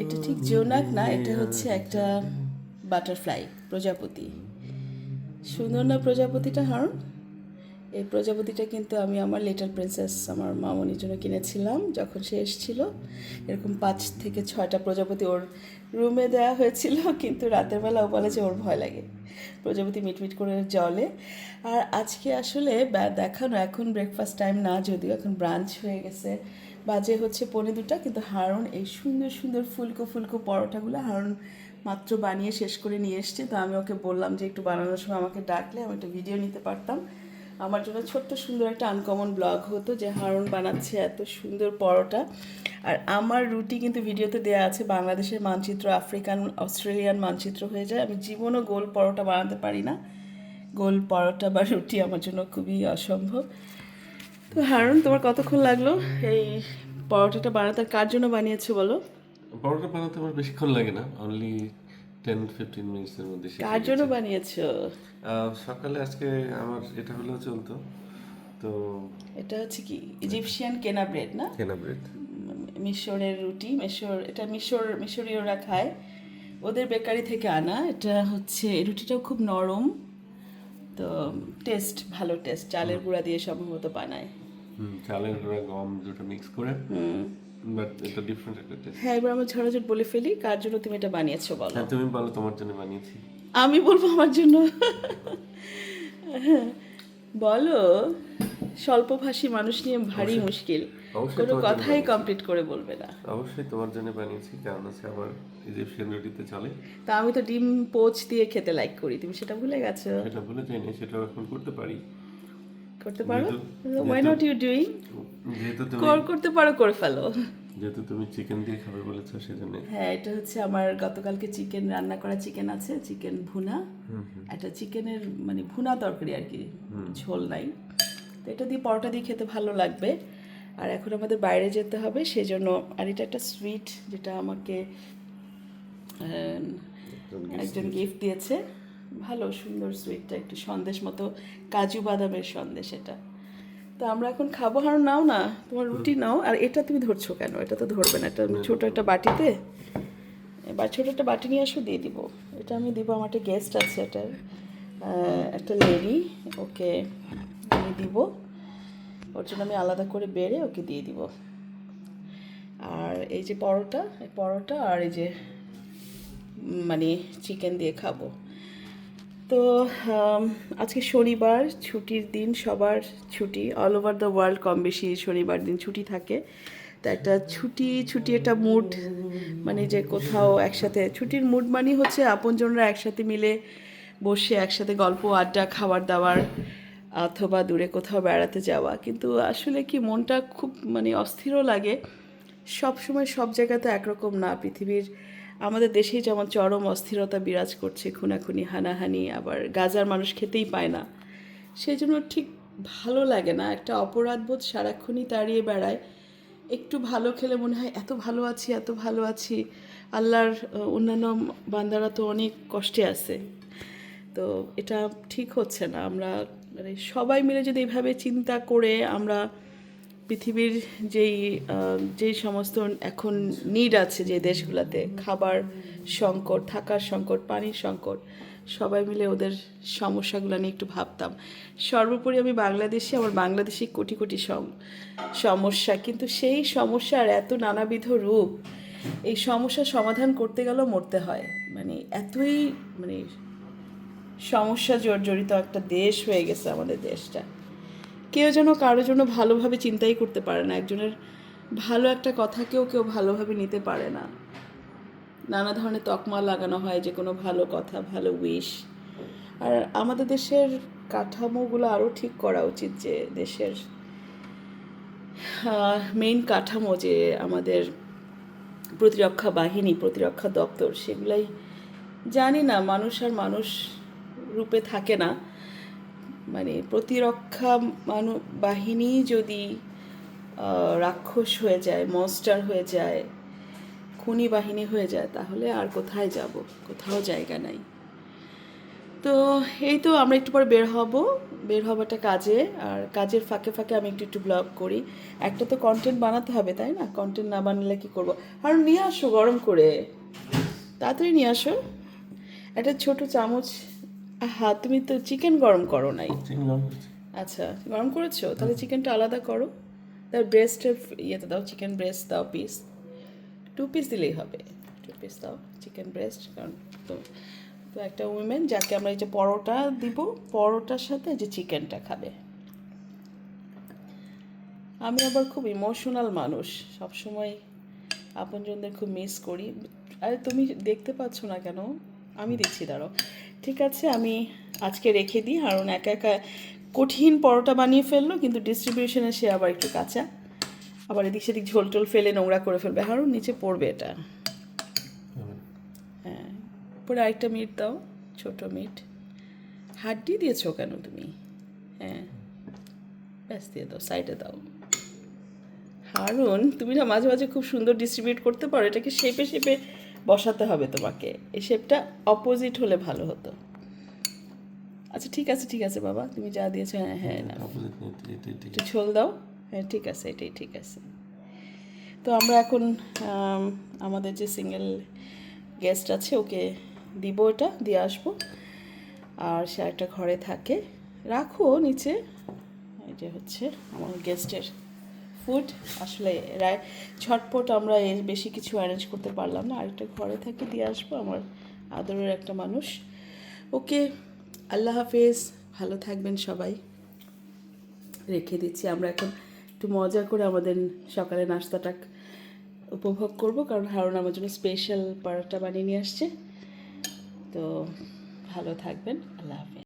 এটা ঠিক জোনাক না, এটা হচ্ছে একটা বাটারফ্লাই, প্রজাপতি। সুন্দর না প্রজাপতিটা, হারুন? এই প্রজাপতিটা কিন্তু আমি আমার লিটল প্রিন্সেস, আমার মামনির জন্য কিনেছিলাম যখন সে এসেছিল। এরকম পাঁচ থেকে ছয়টা প্রজাপতি ওর রুমে দেওয়া হয়েছিল, কিন্তু রাতের বেলা ও বলে যে ওর ভয় লাগে। প্রজাপতি মিটমিট করে জলে আর আজকে আসলে দেখানো এখন ব্রেকফাস্ট টাইম না, যদিও এখন ব্রাঞ্চ হয়ে গেছে। বাজে হচ্ছে পৌনে দুটা, কিন্তু হারুন এই সুন্দর সুন্দর ফুলকো ফুলকো পরোটাগুলো হারুন মাত্র বানিয়ে শেষ করে নিয়ে এসছে। তো আমি ওকে বললাম যে একটু বানানোর সময় আমাকে ডাকলে, আমি একটা ভিডিও নিতে পারতাম। আমার জন্য ছোট্ট সুন্দর একটা আনকমন ব্লগ হতো যে হারুন বানাচ্ছে এত সুন্দর পরোটা। আর আমার রুটি কিন্তু ভিডিওতে দেওয়া আছে, বাংলাদেশের মানচিত্র, আফ্রিকান, অস্ট্রেলিয়ান মানচিত্র হয়ে যায়। আমি জীবনও গোল পরোটা বানাতে পারি না। গোল পরোটা বা রুটি আমার জন্য খুবই অসম্ভব। তো হারুন তোমার কতক্ষণ লাগল? এই পরোটাটা বানাতে কার জন্য বানিয়েছো বলো? পরোটা বানাতে আমার বেশিক্ষণ লাগে না অনলি টেন ফিফটিন মিনিটসের মধ্যে কার জন্য বানিয়েছো? সকালে আজকে আমার এটা হলো চলতো তো এটা হচ্ছে কি ইজিপশিয়ান কেনা ব্রেড না? কেনা ব্রেড মিশরের রুটি মিশর এটা মিশর মিশরীয়রা খায়। ওদের বেকারি থেকে আনা এটা হচ্ছে এই রুটিটাও খুব নরম তো টেস্ট ভালো টেস্ট চালের গুঁড়া দিয়ে সম্ভবত বানায়। চালের গুঁড়া গম দুটো মিক্স করে। বাট এটা ডিফারেন্ট একটা টেস্ট হ্যাঁ এবার আমরা ঝড়াঝট বলে ফেলি কার জন্য তুমি এটা বানিয়েছো বলো? হ্যাঁ তুমি বলো তোমার জন্য বানিয়েছি। আমি বলব আমার জন্য। বলো স্বল্পভাষী মানুষ নিয়ে ভারী মুশকিল। অবশ্যই কোনো কথাই কমপ্লিট করে বলবে না। অবশ্যই তোমার জন্য বানিয়েছি কারণ হচ্ছে আমার ইজিপশিয়ান রুটিতে চলে। তা আমি তো ডিম পোচ দিয়ে খেতে লাইক করি। তুমি সেটা ভুলে গেছো? সেটা ভুলে যাইনি সেটাও এখন করতে পারি। করতে পারো? ওয়াই নট ইউ ডুইং যেহেতু তুমি কর করতে পারো করে ফেলো। যেহেতু তুমি চিকেন দিয়ে খাবে বলেছ সেজন্য। হ্যাঁ এটা হচ্ছে আমার গতকালকে চিকেন রান্না করা চিকেন আছে চিকেন ভুনা। একটা চিকেনের মানে ভুনা তরকারি আর কি ঝোল নাই। তো এটা দিয়ে পরোটা দিয়ে খেতে ভালো লাগবে। আর এখন আমাদের বাইরে যেতে হবে সেজন্য আর এটা একটা সুইট যেটা আমাকে একজন গিফট দিয়েছে। ভালো সুন্দর সুইটটা একটু সন্দেশ মতো কাজু বাদামের সন্দেশ এটা। তো আমরা এখন খাব আর নাও না তোমার রুটি নাও। আর এটা তুমি ধরছো কেন? এটা তো ধরবে না এটা ছোট একটা বাটিতে। এবার ছোট একটা বাটি নিয়ে আসো দিয়ে দিব। এটা আমি দিব আমার একটা গেস্ট আছে এটা একটা লেডি ওকে আমি দিব। ওর জন্য আমি আলাদা করে বেড়ে ওকে দিয়ে দিব। আর এই যে পরোটা এই পরোটা আর এই যে মানে চিকেন দিয়ে খাব। তো আজকে শনিবার, ছুটির দিন, সবার ছুটি। অল ওভার দ্য ওয়ার্ল্ড কম বেশি শনিবার দিন ছুটি থাকে। তো একটা ছুটি ছুটি একটা মুড মানে যে কোথাও একসাথে। ছুটির মুড মানে হচ্ছে আপনজনরা একসাথে মিলে বসে একসাথে গল্প, আড্ডা, খাবার দাবার, অথবা দূরে কোথাও বেড়াতে যাওয়া। কিন্তু আসলে কি মনটা খুব মানে অস্থিরও লাগে। সব সময় সব জায়গাতে একরকম না। পৃথিবীর আমাদের দেশেই যেমন চরম অস্থিরতা বিরাজ করছে, খুনাখুনি, হানাহানি, আবার গাজার মানুষ খেতেই পায় না। সেই জন্য ঠিক ভালো লাগে না, একটা অপরাধবোধ সারাক্ষণই তাড়িয়ে বেড়ায়। একটু ভালো খেলে মনে হয়, এত ভালো আছি, এত ভালো আছি। আল্লাহর অন্যান্য বান্দারা তো অনেক কষ্টে আছে। তো এটা ঠিক হচ্ছে না। আমরা মানে সবাই মিলে যদি এভাবে চিন্তা করে আমরা পৃথিবীর যেই যেই সমস্ত এখন নিড আছে যে দেশগুলোতে, খাবার সংকট, থাকার সংকট, পানির সংকট, সবাই মিলে ওদের সমস্যাগুলো নিয়ে একটু ভাবতাম। সর্বোপরি আমি বাংলাদেশে, আমার বাংলাদেশি কোটি কোটি সমস্যা, কিন্তু সেই সমস্যার এত নানাবিধ রূপ, এই সমস্যার সমাধান করতে গেলেও মরতে হয়। মানে এতই মানে সমস্যা জর্জরিত একটা দেশ হয়ে গেছে আমাদের দেশটা। কেউ যেন কারোর জন্য ভালোভাবে চিন্তাই করতে পারে না, একজনের ভালো একটা কথাকেও কেউ ভালোভাবে নিতে পারে না। নানা ধরনের তকমা লাগানো হয়, যে কোনো ভালো কথা, ভালো উইশ আর আমাদের দেশের কাঠামোগুলো আরও ঠিক করা উচিত যে দেশের মেইন কাঠামো যে আমাদের প্রতিরক্ষা বাহিনী, প্রতিরক্ষা দপ্তর, সেগুলাই জানি না, মানুষ আর মানুষ রূপে থাকে না। মানে প্রতিরক্ষা মানু, বাহিনী যদি রাক্ষস হয়ে যায় মনস্টার হয়ে যায়, খুনি বাহিনী হয়ে যায়, তাহলে আর কোথায় যাব? কোথাও জায়গা নাই। তো এই তো আমরা একটু পরে বের হব। বের হবাটা কাজে, আর কাজের ফাঁকে ফাঁকে আমি একটু একটু ব্লগ করি। একটা তো কন্টেন্ট বানাতে হবে, তাই না? কন্টেন্ট না বানালে কি করব? আর নিয়ে আসো গরম করে। তাড়াতাড়ি নিয়ে আসো। একটা ছোট চামচ হ্যাঁ তুমি তো চিকেন গরম করো নাই। চিকেন আচ্ছা গরম করেছ? তাহলে চিকেনটা আলাদা করো। তার ব্রেস্টের ইয়েতে দাও চিকেন ব্রেস্ট দাও পিস টু পিস দিলেই হবে। টু পিস দাও চিকেন ব্রেস্ট কারণ তো তো একটা উইমেন যাকে আমরা এই যে পরোটা দিব পরোটার সাথে যে চিকেনটা খাবে। আমি আবার খুব ইমোশনাল মানুষ। সবসময় আপনজনদের খুব মিস করি। আরে তুমি দেখতে পাচ্ছ না কেন? আমি দিচ্ছি দাঁড়ো ঠিক আছে, আমি আজকে রেখে দিই। কারণ একা একা কঠিন পরোটা বানিয়ে ফেলল, কিন্তু ডিস্ট্রিবিউশনে সে আবার একটু কাঁচা। আবার এদিক সেদিক ঝোল টোল ফেলে নোংরা করে ফেলবে। হারুন, নিচে পড়বে এটা। হ্যাঁ পরে আরেকটা মিট দাও, ছোট মিট হাড্ডি দিয়েছ কেন তুমি? হ্যাঁ ব্যাস, দিয়ে দাও সাইডে দাও। হারুন, তুমি না মাঝে মাঝে খুব সুন্দর ডিস্ট্রিবিউট করতে পারো। এটাকে শেপে শেপে বসাতে হবে তোমাকে। এই শেপটা অপোজিট হলে ভালো হতো। আচ্ছা ঠিক আছে ঠিক আছে বাবা তুমি যা দিয়েছ হ্যাঁ হ্যাঁ না একটু ঝোল দাও। হ্যাঁ ঠিক আছে এটাই ঠিক আছে। তো আমরা এখন আমাদের যে সিঙ্গেল গেস্ট আছে ওকে দিব এটা দিয়ে আসব। আর সে একটা ঘরে থাকে। রাখো নিচে। এটা হচ্ছে আমার গেস্টের ফুড, আসলে রায় ঝটপট আমরা এর বেশি কিছু অ্যারেঞ্জ করতে পারলাম না। আরেকটা ঘরে থাকে দিয়ে আসব, আমার আদরের একটা মানুষ। ওকে, আল্লাহ হাফেজ। ভালো থাকবেন সবাই। রেখে দিচ্ছি, আমরা এখন একটু মজা করে আমাদের সকালে নাস্তাটা উপভোগ করব, কারণ হারুন আমার জন্য স্পেশাল পরোটা বানিয়ে নিয়ে আসছে। তো, ভালো থাকবেন। আল্লাহ হাফেজ।